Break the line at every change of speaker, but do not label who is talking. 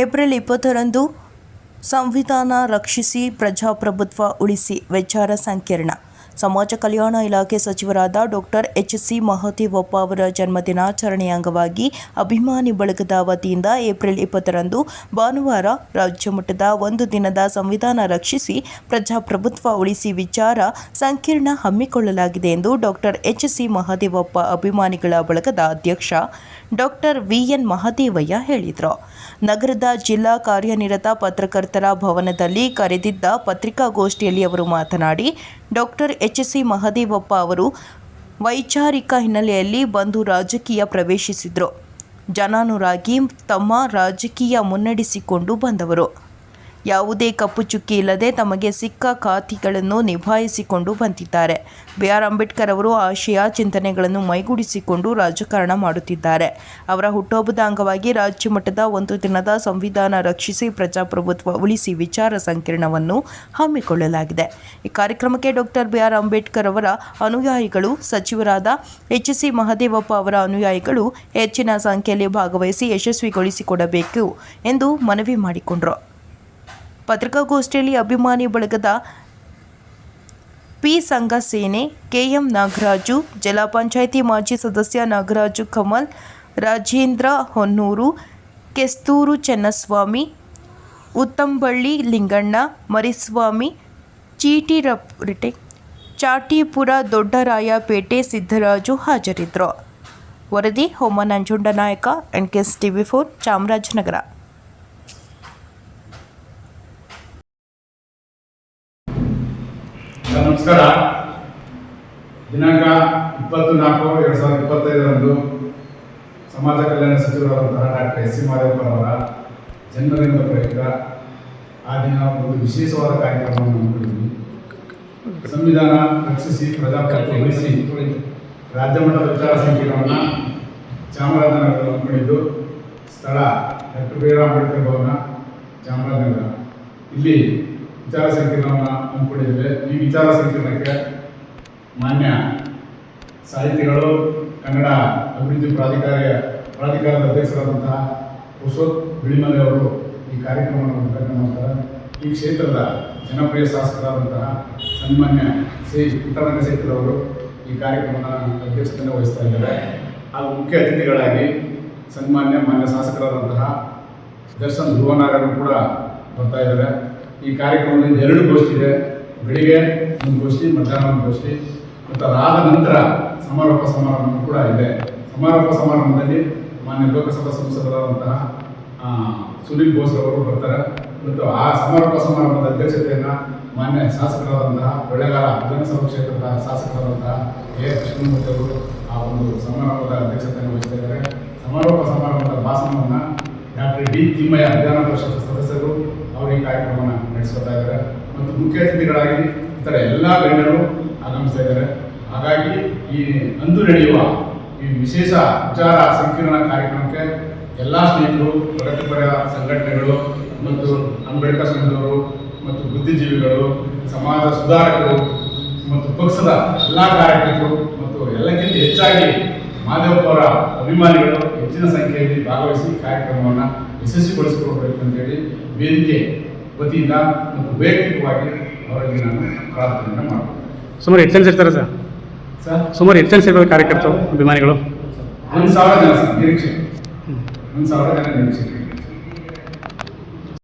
April ಇಪ್ಪತ್ತರಂದು ಸಂವಿಧಾನ ರಕ್ಷಿಸಿ ಪ್ರಜಾಪ್ರಭುತ್ವ ಉಳಿಸಿ ವಿಚಾರ ಸಂಕಿರಣ. ಸಮಾಜ ಕಲ್ಯಾಣ ಇಲಾಖೆ ಸಚಿವರಾದ ಡಾಕ್ಟರ್ ಎಚ್ ಸಿ ಮಹದೇವಪ್ಪ ಅವರ ಜನ್ಮದಿನಾಚರಣೆಯ ಅಂಗವಾಗಿ ಅಭಿಮಾನಿ ಬಳಗದ ವತಿಯಿಂದ ಏಪ್ರಿಲ್ ಇಪ್ಪತ್ತರಂದು ಭಾನುವಾರ ರಾಜ್ಯ ಮಟ್ಟದ ಒಂದು ದಿನದ ಸಂವಿಧಾನ ರಕ್ಷಿಸಿ ಪ್ರಜಾಪ್ರಭುತ್ವ ಉಳಿಸಿ ವಿಚಾರ ಸಂಕೀರ್ಣ ಹಮ್ಮಿಕೊಳ್ಳಲಾಗಿದೆ ಎಂದು ಡಾಕ್ಟರ್ ಎಚ್ ಸಿ ಮಹದೇವಪ್ಪ ಅಭಿಮಾನಿಗಳ ಬಳಗದ ಅಧ್ಯಕ್ಷ ಡಾಕ್ಟರ್ ವಿಎನ್ ಮಹದೇವಯ್ಯ ಹೇಳಿದರು. ನಗರದ ಜಿಲ್ಲಾ ಕಾರ್ಯನಿರತ ಪತ್ರಕರ್ತರ ಭವನದಲ್ಲಿ ಕರೆದಿದ್ದ ಪತ್ರಿಕಾಗೋಷ್ಠಿಯಲ್ಲಿ ಅವರು ಮಾತನಾಡಿ ಡಾಕ್ಟರ್ ಎಚ್ ಸಿ ಮಹದೇವಪ್ಪ ಅವರು ವೈಚಾರಿಕ ಹಿನ್ನೆಲೆಯಲ್ಲಿ ಬಂದು ರಾಜಕೀಯ ಪ್ರವೇಶಿಸಿದರು. ಜನಾನುರಾಗಿ ತಮ್ಮ ರಾಜಕೀಯ ಮುನ್ನಡೆಸಿಕೊಂಡು ಬಂದವರು. ಯಾವುದೇ ಕಪ್ಪು ಚುಕ್ಕಿ ಇಲ್ಲದೆ ತಮಗೆ ಸಿಕ್ಕ ಖಾತಿಗಳನ್ನು ನಿಭಾಯಿಸಿಕೊಂಡು ಬಂದಿದ್ದಾರೆ. ಬಿ. ಆರ್. ಅಂಬೇಡ್ಕರ್ ಅವರು ಆಶಯ ಚಿಂತನೆಗಳನ್ನು ಮೈಗೂಡಿಸಿಕೊಂಡು ರಾಜಕಾರಣ ಮಾಡುತ್ತಿದ್ದಾರೆ. ಅವರ ಹುಟ್ಟುಹಬ್ಬದ ಅಂಗವಾಗಿ ರಾಜ್ಯ ಮಟ್ಟದ ಒಂದು ದಿನದ ಸಂವಿಧಾನ ರಕ್ಷಿಸಿ ಪ್ರಜಾಪ್ರಭುತ್ವ ಉಳಿಸಿ ವಿಚಾರ ಸಂಕಿರಣವನ್ನು ಹಮ್ಮಿಕೊಳ್ಳಲಾಗಿದೆ. ಈ ಕಾರ್ಯಕ್ರಮಕ್ಕೆ ಡಾಕ್ಟರ್ ಬಿ. ಆರ್. ಅಂಬೇಡ್ಕರ್ ಅವರ ಅನುಯಾಯಿಗಳು ಸಚಿವರಾದ ಎಚ್. ಸಿ. ಮಹದೇವಪ್ಪ ಅವರ ಅನುಯಾಯಿಗಳು ಹೆಚ್ಚಿನ ಸಂಖ್ಯೆಯಲ್ಲಿ ಭಾಗವಹಿಸಿ ಯಶಸ್ವಿಗೊಳಿಸಿಕೊಡಬೇಕು ಎಂದು ಮನವಿ ಮಾಡಿಕೊಂಡರು. ಪತ್ರಿಕಾಗೋಷ್ಠಿಯಲ್ಲಿ ಅಭಿಮಾನಿ ಬಳಗದ ಪಿ ಸಂಘ ಸೇನೆ ಕೆಎಂ ನಾಗರಾಜು, ಜಿಲ್ಲಾ ಪಂಚಾಯಿತಿ ಮಾಜಿ ಸದಸ್ಯ ನಾಗರಾಜು ಕಮಲ್, ರಾಜೇಂದ್ರ ಹೊನ್ನೂರು, ಕೆಸ್ತೂರು ಚೆನ್ನಸ್ವಾಮಿ, ಉತ್ತಂಬಳ್ಳಿ ಲಿಂಗಣ್ಣ, ಮರಿಸ್ವಾಮಿ ಚೀಟಿ ರಪ್ ರಿಟೆ, ಚಾಟಿಪುರ ದೊಡ್ಡರಾಯಪೇಟೆ ಸಿದ್ದರಾಜು ಹಾಜರಿದ್ದರು. ವರದಿ ಹೋಮ Nanjunda Nayaka N K S TV four Chamarajanagar.
ನಮಸ್ಕಾರ. ದಿನಾಂಕ ಇಪ್ಪತ್ತು ನಾಲ್ಕು, ಎರಡು ಸಾವಿರದ ಇಪ್ಪತ್ತೈದರಂದು ಸಮಾಜ ಕಲ್ಯಾಣ ಸಚಿವರಾದಂತಹ ಡಾಕ್ಟರ್ ಎಸ್ ಸಿ ಮಾದೇವಪ್ಪನವರ ಜನ್ಮದಿನದ ಪ್ರಯುಕ್ತ ಆ ದಿನ ಒಂದು ವಿಶೇಷವಾದ ಕಾರ್ಯಕ್ರಮವನ್ನು ಹಮ್ಮಿಕೊಂಡಿದ್ವಿ ಸಂವಿಧಾನ ರಕ್ಷಿಸಿ, ಪ್ರಜಾಪ್ರಭುತ್ವ ಉಳಿಸಿ ರಾಜ್ಯ ಮಟ್ಟದ ವಿಚಾರ ಸಂಕಿರಣವನ್ನು ಚಾಮರಾಜನಗರದಲ್ಲಿ ಹಮ್ಮಿಕೊಂಡಿದ್ದು ಸ್ಥಳ ಡಾಕ್ಟರ್ ಬಿ ಭವನ ಚಾಮರಾಜನಗರ. ಇಲ್ಲಿ ವಿಚಾರ ಸಂಕಿರಣವನ್ನು ಹಮ್ಮಿಕೊಂಡಿದ್ದೇವೆ ಈ ವಿಚಾರ ಸಂಕಿರಣಕ್ಕೆ ಮಾನ್ಯ ಸಾಹಿತಿಗಳು, ಕನ್ನಡ ಅಭಿವೃದ್ಧಿ ಪ್ರಾಧಿಕಾರ ಪ್ರಾಧಿಕಾರದ ಅಧ್ಯಕ್ಷರಾದಂತಹ ಪುರುಷೋತ್ ಬಿಳಿಮಲೆ ಅವರು ಈ ಕಾರ್ಯಕ್ರಮವನ್ನು ಉದ್ಘಾಟನೆ ಮಾಡ್ತಾರೆ. ಈ ಕ್ಷೇತ್ರದ ಜನಪ್ರಿಯ ಶಾಸಕರಾದಂತಹ ಸನ್ಮಾನ್ಯ ಶ್ರೀ ಪುಟ್ಟರಂಗಶೇಖರ್ ಈ ಕಾರ್ಯಕ್ರಮದ ಅಧ್ಯಕ್ಷತೆಯನ್ನು ವಹಿಸ್ತಾ ಇದ್ದಾರೆ. ಹಾಗೂ ಮುಖ್ಯ ಅತಿಥಿಗಳಾಗಿ ಸನ್ಮಾನ್ಯ ಮಾನ್ಯ ಶಾಸಕರಾದಂತಹ ದರ್ಶನ್ ಧ್ರುವನಾಗರು ಕೂಡ ಬರ್ತಾ ಇದ್ದಾರೆ. ಈ ಕಾರ್ಯಕ್ರಮದಲ್ಲಿ ಎರಡು ಗೋಷ್ಠಿ ಇದೆ. ಬೆಳಿಗ್ಗೆ ಒಂದು ಗೋಷ್ಠಿ, ಮಧ್ಯಾಹ್ನ ಒಂದು ಗೋಷ್ಠಿ, ಮತ್ತು ಅದಾದ ನಂತರ ಸಮಾರೋಪ ಸಮಾರಂಭ ಕೂಡ ಇದೆ. ಸಮಾರೋಪ ಸಮಾರಂಭದಲ್ಲಿ ಮಾನ್ಯ ಲೋಕಸಭಾ ಸಂಸದರಾದಂತಹ ಸುನೀಲ್ ಬೋಸ್ ಅವರು ಬರ್ತಾರೆ. ಮತ್ತು ಆ ಸಮಾರೋಪ ಸಮಾರಂಭದ ಅಧ್ಯಕ್ಷತೆಯನ್ನು ಮಾನ್ಯ ಶಾಸಕರಾದಂತಹ ಬೆಳೆಗಾಲ ವಿಧಾನಸಭಾ ಕ್ಷೇತ್ರದ ಶಾಸಕರಾದಂತಹ ಎ. ಕೃಷ್ಣಮೂರ್ತಿ ಅವರು ಆ ಒಂದು ಸಮಾರಂಭದ ಅಧ್ಯಕ್ಷತೆಯನ್ನು ವಹಿಸ್ತಾ ಇದ್ದಾರೆ. ಸಮಾರೋಪ ಸಮಾರಂಭದ ಭಾಷಣವನ್ನು ಡಾಕ್ಟರ್ ಡಿ ತಿಮ್ಮಯ್ಯ, ವಿಧಾನ ಪರಿಷತ್ ಸದಸ್ಯರು ಅವರು ಈ ಕಾರ್ಯಕ್ರಮವನ್ನು ನಡೆಸ್ಕೊತಾ ಇದ್ದಾರೆ ಮತ್ತು ಮುಖ್ಯ ಅತಿಥಿಗಳಾಗಿ ಇತರ ಎಲ್ಲ ಗಣ್ಯರು ಆಗಮಿಸ್ತಾ ಇದ್ದಾರೆ. ಹಾಗಾಗಿ ಈ ಅಂದು ನಡೆಯುವ ಈ ವಿಶೇಷ ವಿಚಾರ ಸಂಕಿರಣ ಕಾರ್ಯಕ್ರಮಕ್ಕೆ ಎಲ್ಲ ಸ್ನೇಹಿತರು, ಪ್ರಗತಿಪರ ಸಂಘಟನೆಗಳು ಮತ್ತು ಅಂಬೇಡ್ಕರ್ ಸಂಘದವರು ಮತ್ತು ಬುದ್ಧಿಜೀವಿಗಳು, ಸಮಾಜ ಸುಧಾರಕರು ಮತ್ತು ಪಕ್ಷದ ಎಲ್ಲ ಕಾರ್ಯಕರ್ತರು ಮತ್ತು ಎಲ್ಲಕ್ಕಿಂತ ಹೆಚ್ಚಾಗಿ ಮಾದೇವಪ್ಪ ಅವರ ಅಭಿಮಾನಿಗಳು ಹೆಚ್ಚಿನ ಸಂಖ್ಯೆಯಲ್ಲಿ ಭಾಗವಹಿಸಿ ಕಾರ್ಯಕ್ರಮವನ್ನು ಯಶಸ್ವಿಗೊಳಿಸಿಕೊಳ್ಬೇಕು ಅಂತೇಳಿ ವೇದಿಕೆ ವತಿಯಿಂದ ಮತ್ತು ವೈಯಕ್ತಿಕವಾಗಿ ಅವರಲ್ಲಿ ನಾನು ಪ್ರಾರ್ಥನೆಯನ್ನು ಮಾಡ್ತೀನಿ.
ಸುಮಾರು ಎಷ್ಟು ಜನ ಸೇರ್ತಾರೆ ಸರ್?
ಸರ್?
ಸುಮಾರು ಎಷ್ಟು ಜನ ಕಾರ್ಯಕರ್ತರು ಅಭಿಮಾನಿಗಳು?
ಒಂದು ಸಾವಿರ ಜನ ನಿರೀಕ್ಷೆ. ಒಂದು ಸಾವಿರ ಜನ ನಿರೀಕ್ಷೆ.